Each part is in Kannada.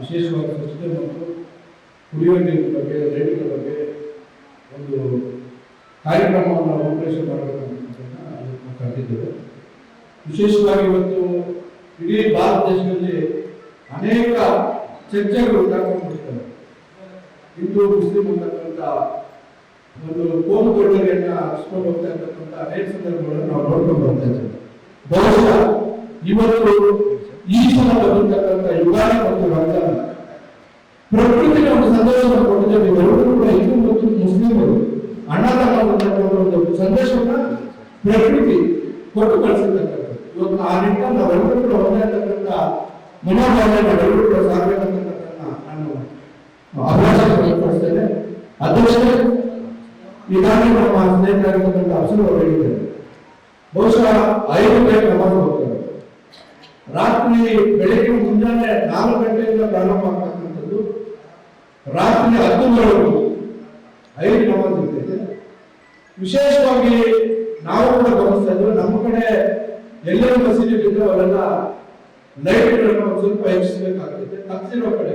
ವಿಶೇಷವಾದ ಸ್ವಚ್ಛತೆ ಮತ್ತು ಕುಡಿಯುವ ನೀರಿನ ಬಗ್ಗೆ, ರೈತರ ಬಗ್ಗೆ ಒಂದು ಕಾರ್ಯಕ್ರಮವನ್ನು ರೂಪರೇಷ ಮಾಡಬೇಕು ಕರೆದಿದ್ದೇವೆ ವಿಶೇಷವಾಗಿ ಇವತ್ತು ಇಡೀ ಭಾರತ ದೇಶದಲ್ಲಿ ಅನೇಕ ಚರ್ಚೆಗಳು ಉಂಟಾಗಿರ್ತವೆ ಹಿಂದೂ, ಮುಸ್ಲಿಂ ಅಂತಕ್ಕಂಥ ಒಂದು ಕೋಮು ತೊಡರಿಯನ್ನ ಹಚ್ಕೊಂಡು ಹೋಗ್ತಾ ಇರ್ತಕ್ಕಂಥ ಅನೇಕ ಸಂದರ್ಭಗಳನ್ನು ನಾವು ನೋಡ್ಕೊಂಡು ಬರ್ತಾ ಇದ್ದೇವೆ. ಬಹುಶಃ ಇವತ್ತು ಈ ಸಲ ಬಂದಿರ್ತಕ್ಕಂಥ ಯುಗಾದಿ ಮತ್ತು ರಂಜಾನ್. ಒಂದು ಸಂದೇಶವನ್ನು ಕೊಟ್ಟಿದ್ದೇವೆ. ಕೂಡ ಹಿಂದೂ ಮತ್ತು ಮುಸ್ಲಿಮರು ಅಂತಕ್ಕಂಥ ಒಂದು ಸಂದೇಶವನ್ನ ಪ್ರಕೃತಿ ಕೊಟ್ಟು ಕಳಿಸಿರ್ತಕ್ಕಂಥದ್ದು. ಇವತ್ತು ಆ ನಿಟ್ಟಿನಲ್ಲಿ ನಾವೆಲ್ಲರೂ ಕೂಡ ಒಂದೇ ಅಂತಕ್ಕಂಥ ಮನೋಭಾವನೆ ಕೂಡ ಸಾಗಬೇಕಂತಕ್ಕಂಥ ನಾನು ಅವಕಾಶ ವ್ಯಕ್ತಪಡಿಸ್ತೇನೆ. ಅಧ್ಯಕ್ಷರೇ ನಮ್ಮ ಸ್ನೇಹಿತರಾಗಿರ್ತಕ್ಕಂಥ ಅಸಲು ಬಹುಶಃ ಐದು ಗಂಟೆ ರಾತ್ರಿ ಬೆಳಗ್ಗೆ ಮುಂಜಾನೆ ನಾಲ್ಕು ಗಂಟೆಯಿಂದ ಪ್ರಾರಂಭ ಆಗ್ತಕ್ಕಂಥದ್ದು. ರಾತ್ರಿ ಹತ್ತುವರೆಗೂ ಐದು ನಮಾಜ್ ಇರ್ತೈತೆ. ವಿಶೇಷವಾಗಿ ನಾವು ಕೂಡ ಗಮನಿಸ್ತಾ ಇದ್ದೇವೆ, ನಮ್ಮ ಕಡೆ ಎಲ್ಲರೂ ಮಸೀದಿ ಬಿದ್ದರೆ ಅವರೆಲ್ಲ ಲೈಟ್ಗಳನ್ನು ಒಂದು ಸ್ವಲ್ಪ ಹೆಚ್ಚಿಸಬೇಕಾಗ್ತೈತೆ ತಪ್ಪಿರೋ ಕಡೆ.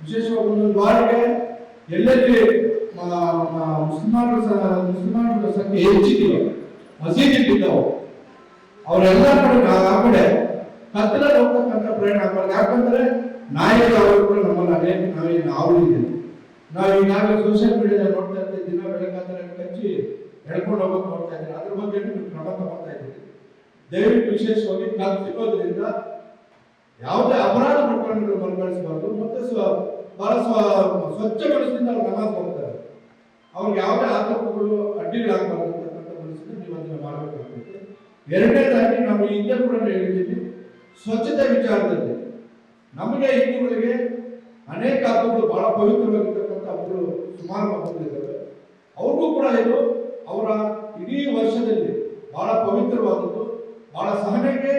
ವಿಶೇಷವಾಗಿ ಒಂದೊಂದು ವಾರಕ್ಕೆ ಎಲ್ಲೆಲ್ಲಿ ಮುಸಲ್ಮಾನರ ಮುಸಲ್ಮಾನರ ಸಂಖ್ಯೆ ಹೆಚ್ಚಿದೆಯೋ ಮಸೀದಿ ಬಿದ್ದವು, ಅವರೆಲ್ಲ ಕಡೆ, ಆ ಕಡೆ ಹತ್ತಿರಲ್ಲಿ ಹೋಗ್ತಕ್ಕಂಥ ಪ್ರಯಾಣ ಆಗ್ಬಾರ್ದು ಯಾಕಂದ್ರೆ ನಾಯಕ ಅವರು ಕೂಡ ನಮ್ಮಲ್ಲಿ ಅನೇಕ ನಾವೇ, ನಾವು ಇದೆ ನಾವು ಈಗಾಗಲೇ ಸೋಷಿಯಲ್ ಮೀಡಿಯಾದಲ್ಲಿ ನೋಡ್ತಾ ಇದ್ದೀವಿ ದಿನ ಬೆಳಗಾದ್ರೆ ಕಚ್ಚಿ ಎಳ್ಕೊಂಡು ಹೋಗೋಕೆ ನೋಡ್ತಾ ಇದ್ದೀವಿ ಅದ್ರ ಬಗ್ಗೆ ನೀವು ಕ್ರಮ ತಗೊಳ್ತಾ ಇದ್ದೀವಿ ದಯವಿಟ್ಟು ವಿಶೇಷವಾಗಿ ಕತ್ತಿರೋದ್ರಿಂದ ಯಾವುದೇ ಅಪರಾಧ ಪ್ರಕರಣಗಳು ಬಲಪಡಿಸಬಾರ್ದು ಮತ್ತೆ ಸ್ವ ಬಹಳ ಸ್ವ ಸ್ವಚ್ಛ ಮನಸ್ಸಿಂದ ಅವ್ರು ನಮಾಜ್ ಹೋಗ್ತಾರೆ ಅವ್ರಿಗೆ ಯಾವುದೇ ಆತಂಕಗಳು ಅಡ್ಡಿಗಳಾಗಬಾರ್ದು ಅಂತಕ್ಕಂಥ ಮನಸ್ಸಿಂದ ನೀವು ಅದನ್ನು ಮಾಡಬೇಕಾಗ್ತದೆ. ಎರಡನೇದಾಗಿ ನಾವು ಹಿಂದೆ ಕೂಡ ಹೇಳಿದ್ದೀವಿ ಸ್ವಚ್ಛತೆ ವಿಚಾರದಲ್ಲಿ ನಮಗೆ ಹಿಂದೂಗಳಿಗೆ ಅನೇಕ ಹಬ್ಬಗಳು ಬಹಳ ಪವಿತ್ರವಾಗಿರ್ತಕ್ಕಂಥ ಹಬ್ಬಗಳು ಸುಮಾರು ಹಬ್ಬಗಳಿದ್ದಾವೆ ಅವ್ರಿಗೂ ಕೂಡ ಇದು ಅವರ ಇಡೀ ವರ್ಷದಲ್ಲಿ ಬಹಳ ಪವಿತ್ರವಾದದ್ದು, ಬಹಳ ಸಹನೆಗೆ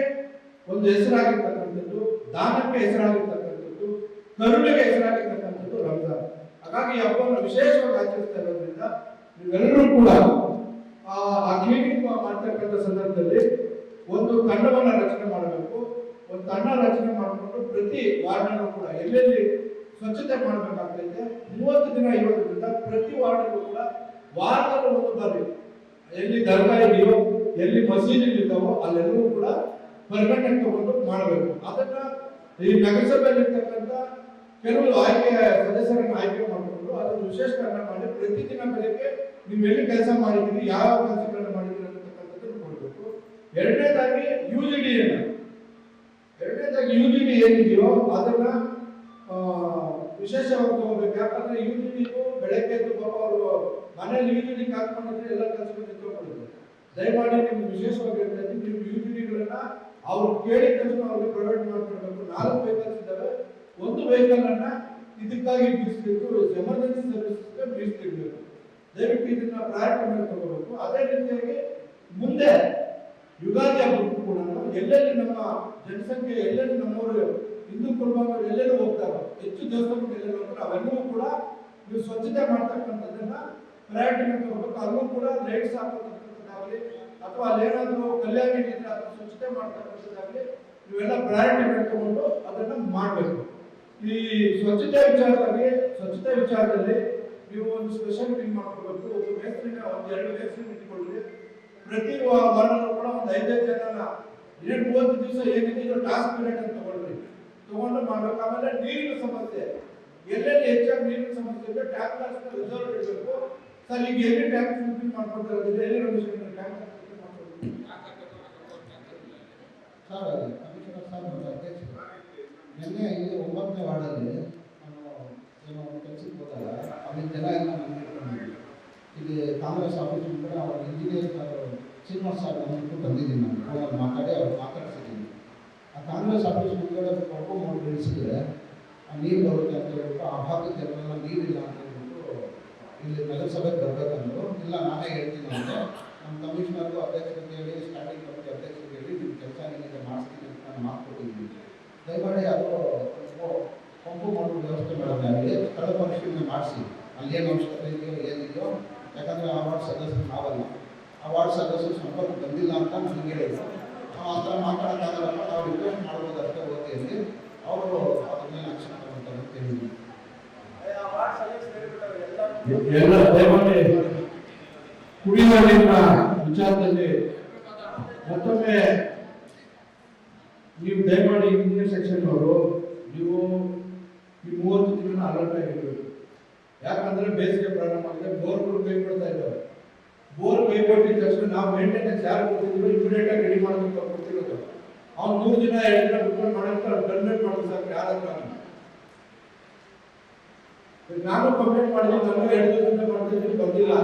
ಒಂದು ಹೆಸರಾಗಿರ್ತಕ್ಕಂಥದ್ದು, ದಾನಕ್ಕೆ ಹೆಸರಾಗಿರ್ತಕ್ಕಂಥದ್ದು, ಕರುಣೆಗೆ ಹೆಸರಾಗಿರ್ತಕ್ಕಂಥದ್ದು ರಂಜಾನ್. ಹಾಗಾಗಿ ಈ ಹಬ್ಬವನ್ನು ವಿಶೇಷವಾಗಿ ಆಚರಿಸ್ತಾ ಇರೋದ್ರಿಂದ ನೀವೆಲ್ಲರೂ ಕೂಡ ಆ ಕ್ಲಿನಿಕ್ ಮಾಡ್ತಕ್ಕಂಥ ಸಂದರ್ಭದಲ್ಲಿ ಒಂದು ತಂಡವನ್ನು ರಚನೆ ಮಾಡಬೇಕು. ಒಂದು ತಂಡ ರಚನೆ ಮಾಡಿಕೊಂಡು ಪ್ರತಿ ವಾರ್ಡ್ನಲ್ಲೂ ಕೂಡ ಎಲ್ಲೆಲ್ಲಿ ಸ್ವಚ್ಛತೆ ಮಾಡಬೇಕಾಗ್ತೈತೆ, ಮೂವತ್ತು ದಿನ ಇರೋದ್ರಿಂದ ಪ್ರತಿ ವಾರ್ಡಲ್ಲೂ ಕೂಡ ವಾರದಲ್ಲಿ ಒಂದು ಬಾರಿ ಎಲ್ಲಿ ದರ್ಗಾ ಇದೆಯೋ, ಎಲ್ಲಿ ಮಸೀದಿಗಳಿದ್ದಾವೋ ಅಲ್ಲೆಲ್ಲವೂ ಕೂಡ ಪರ್ಮನೆಂಟ್ ತಗೊಂಡು ಮಾಡಬೇಕು. ಅದನ್ನ ಈ ನಗರಸಭೆಯಲ್ಲಿ ಇರ್ತಕ್ಕಂಥ ಕೆಲವು ಆಯ್ಕೆ, ಸದಸ್ಯರನ್ನು ಆಯ್ಕೆ ಮಾಡಿಕೊಂಡು ಅದನ್ನು ವಿಶೇಷಕರಣ ಮಾಡಿ ಪ್ರತಿದಿನ ಬೆಳಗ್ಗೆ ನೀವು ಎಲ್ಲಿ ಕೆಲಸ ಮಾಡಿದ್ದೀರಿ, ಯಾವ ಕೆಲಸಗಳನ್ನ ಮಾಡಿದ್ದೀರಿ ಅಂತಕ್ಕಂಥದ್ದನ್ನು ಕೊಡಬೇಕು. ಎರಡನೇದಾಗಿ ಯು ಜಿ ಡಿಯನ್ನು ಎರಡನೇದಾಗಿ ಯು ಜಿ ಬಿ ಏನಿದೆಯೋ ಅದನ್ನ ವಿಶೇಷವಾಗಿ ತಗೋಬೇಕು ಯಾಕಂದ್ರೆ ಯು ಜಿ ಬಿ ಬೆಳಗ್ಗೆ ಎದ್ದು ಪಾಪ ಅವರು ಮನೆಯಲ್ಲಿ ಯು ಜಿ ಡಿ ಹಾಕೊಂಡಿದ್ರೆ ಎಲ್ಲ ಕೆಲಸಗಳನ್ನು ನಿಂತ್ಕೊಂಡಿದ್ರು ದಯಮಾಡಿ ನಿಮ್ಗೆ ವಿಶೇಷವಾಗಿ ನೀವು ಯು ಜಿ ಡಿಗಳನ್ನ ಅವ್ರು ಕೇಳಿದ ತಕ್ಷಣ ಅವ್ರಿಗೆ ಪ್ರೊವೈಡ್ ಮಾಡ್ಕೊಡ್ಬೇಕು. ನಾಲ್ಕು ವೆಹಿಕಲ್ಸ್ ಇದ್ದಾವೆ. ಒಂದು ವೆಹಿಕಲ್ ಅನ್ನ ಇದಕ್ಕಾಗಿ ಮೀಸಲಿಟ್ಟು ಎಮರ್ಜೆನ್ಸಿ ಸರ್ವಿಸ್ಗೆ ಮೀಸಲಿಡಬೇಕು ದಯವಿಟ್ಟು ಇದನ್ನ ಪ್ರಯಾರಿಟಿ ಮೇಲೆ ತಗೋಬೇಕು. ಅದೇ ರೀತಿಯಾಗಿ ಮುಂದೆ ಎಲ್ಲೆಲ್ಲಿ ನಮ್ಮ ಜನಸಂಖ್ಯೆ, ಎಲ್ಲೆಲ್ಲಿ ನಮ್ಮವರು ಹಿಂದೂ ಕುಟುಂಬಗಳು ಎಲ್ಲೆಲ್ಲಿ ಹೋಗ್ತಾರೋ, ಹೆಚ್ಚು ದೇವಸ್ಥಾನಕ್ಕೆ ಎಲ್ಲೆಲ್ಲಿ ಹೋಗ್ತಾರೆ ಅವೆಲ್ಲವೂ ಕೂಡ ನೀವು ಸ್ವಚ್ಛತೆ ಮಾಡ್ತಕ್ಕಂಥದ್ದನ್ನ ಪ್ರಯಾರಿಟಿ ಮಾಡ್ಕೋಬೇಕು ಅಲ್ಲೂ ಕೂಡ ಲೈಟ್ಸ್ ಹಾಕತಕ್ಕಂಥದ್ದಾಗಲಿ ಅಥವಾ ಅಲ್ಲೇನಾದ್ರೂ ಕಲ್ಯಾಣ ಇದ್ರೆ ಅದನ್ನ ಸ್ವಚ್ಛತೆ ಮಾಡ್ತಕ್ಕಂಥದ್ದಾಗಲಿ ಇವೆಲ್ಲ ಪ್ರಯಾರಿಟಿ ಮಾಡ್ಕೊಂಡು ಅದನ್ನು ಮಾಡಬೇಕು. ಈ ಸ್ವಚ್ಛತೆ ವಿಚಾರದಲ್ಲಿ ಸ್ವಚ್ಛತೆ ವಿಚಾರದಲ್ಲಿ ನೀವು ಒಂದು ಸ್ಪೆಷಲ್ ಮೀಟಿಂಗ್ ಮಾಡ್ಕೋಬೇಕು ಒಂದು ಮೇಸ್ತ್ರಿನ ಒಂದು ಎರಡು ಮೇಸ್ತ್ರಿ ಇಟ್ಕೊಳ್ಳಿ ಪ್ರತಿ ವಾರ ಕೂಡ ಒಂದು ಏಳು ಮೂವತ್ತು ದಿವಸ ಏನಿದೆ ಟಾಸ್ಕ್ ಪೀರಿಯಡ್ ಅಂತ ತಗೊಳ್ರಿ ತಗೊಂಡು ಮಾಡ್ಬೇಕು. ಆಮೇಲೆ ನೀರಿನ ಸಮಸ್ಯೆ. ಎಲ್ಲೆಲ್ಲಿ ಹೆಚ್ಚಾಗಿ ನೀರಿನ ಸಮಸ್ಯೆ ಇದೆ, ಟ್ಯಾಂಕ್ ರಿಸರ್ವ್ ಇಡಬೇಕು. ಸರ್, ಈಗ ಎಲ್ಲಿ ಟ್ಯಾಂಕ್ ಫುಲ್ಫಿಲ್ ಮಾಡ್ಕೊಳ್ತಾರೆ ಎಲ್ಲಿ ರಮೇಶ್ ಟ್ಯಾಂಕ್ ನಿನ್ನೆ ಇಲ್ಲಿ ಒಂಬತ್ತನೇ ವಾರ್ಡಲ್ಲಿ ನಾನು ಕೆಲಸಕ್ಕೆ ಹೋದಾಗ, ಅಲ್ಲಿ ಜನ ಎಲ್ಲ ಇಲ್ಲಿ ಕಾಂಗ್ರೆಸ್ ಆಫೀಸ್ ಮುಂದೆ ಇಂಜಿನಿಯರ್ ಶ್ರೀನಿವಾಸ್ ಸರ್ ಅಂದ್ಬಿಟ್ಟು ಬಂದಿದ್ದೀನಿ ನಾನು. ಫೋನಲ್ಲಿ ಮಾತಾಡಿ ಅವ್ರು ಮಾತಾಡ್ಸಿದ್ದೀನಿ. ಆ ಕಾಂಗ್ರೆಸ್ ಆಫೀಸ್ ಮುಂದೆ ಕರ್ಕೊಂಡು ಮಾಡಿ ಬೆಳೆಸಿದ್ರೆ ಆ ನೀರು ಬರುತ್ತೆ ಅಂತ ಹೇಳ್ಬಿಟ್ಟು ಆ ಭಾಗಕ್ಕೆ ಎಲ್ಲ ನೀರಿಲ್ಲ ಅಂತ ಹೇಳ್ಬಿಟ್ಟು ಇಲ್ಲಿ ನಗರಸಭೆಗೆ ಬರ್ಬೇಕಂದ್ರು, ಇಲ್ಲ ನಾನೇ ಹೇಳ್ತೀನಿ ಅಂತ ನಮ್ಮ ಕಮಿಷನರ್ಗೂ ಅಧ್ಯಕ್ಷರಿಗೆ ಹೇಳಿ, ಸ್ಟ್ಯಾಂಡಿಂಗ್ ಕಮಿಟಿ ಅಧ್ಯಕ್ಷರಿಗೆ ಹೇಳಿ ನಿಮ್ಮ ಕೆಲಸ ಏನಿದೆ ಮಾಡಿಸ್ತೀನಿ ಅಂತ ನಾನು ಮಾತು ಕೊಟ್ಟಿದ್ದೀನಿ ದಯಮಾಡಿ ಅದು ಪಂಪು ಮಾಡೋ ವ್ಯವಸ್ಥೆ ಮಾಡೋದಾಗಲಿ ಸ್ಥಳ ಪರಿಶೀಲನೆ ಮಾಡಿಸಿ. ಅಲ್ಲಿ ಏನು ಅವಶ್ಯಕತೆ ಇದೆಯೋ, ಏನಿದೆಯೋ, ಯಾಕಂದರೆ ಆ ವಾರ್ಡ್ ಸದಸ್ಯರು ನಾವಲ್ಲ. ಆ ವಾರ್ಡ್ ಸದಸ್ಯರು ಸಂಪರ್ಕ ಬಂದಿಲ್ಲ ಅಂತ ನನಗೆ ಹೇಳಿದ್ರು. ನಾವು ಆ ಥರ ಮಾತಾಡೋಕ್ಕಾಗಲ್ಲಪ್ಪ ನಾವು ರಿಕ್ವೆಸ್ಟ್ ಮಾಡ್ಬೋದು ಅಂತ ಓದಿಯಲ್ಲಿ ಅವರು ಅದ್ರ ಮೇಲೆ ಆಕ್ಷನ್ ತಗೊಳ್ತಾರೆ ಅಂತ ಹೇಳಿದ್ರು ಎಲ್ಲ ದಯಮಾಡಿ ಕುಡಿಯುವ ನೀರಿನ ವಿಚಾರದಲ್ಲಿ ಮತ್ತೊಮ್ಮೆ ನೀವು ದಯಮಾಡಿ ಇಂಜಿನಿಯರ್ ಸೆಕ್ಷನ್ ಅವರು ನೀವು ಈ ಮೂವತ್ತು ದಿನ ಅಲರ್ಟ್ ಆಗಿರ್ಬೇಕು. ಯಾಕಂದ್ರೆ ಬೇಸಿಗೆ ಪ್ರಾರಂಭ ಆಗಿದೆ ಬೋರ್ಗಳು ಮೇಂಟೆನೆನ್ಸ್ ಯಾರು ಕೊಡ್ತಿದ್ರು ಇಮಿಡಿಯೇಟ್ ಆಗಿ ರೆಡಿ ಮಾಡೋದಕ್ಕೆ ಕೊಡ್ತಿರೋದು ಅವ್ನು ಮೂರು ದಿನ ಎರಡು ದಿನ ಬಿಟ್ಕೊಂಡು ಮಾಡೋದಕ್ಕೆ ಅವ್ರು ಸಾಕು ಯಾರಾದ್ರೂ ಈಗ ನಾನು ಕಂಪ್ಲೇಂಟ್ ಮಾಡಿದ್ರು ನನಗೆ ಎರಡು ದಿನದಿಂದ ಮಾಡ್ತಿದ್ರು ಬಂದಿಲ್ಲ.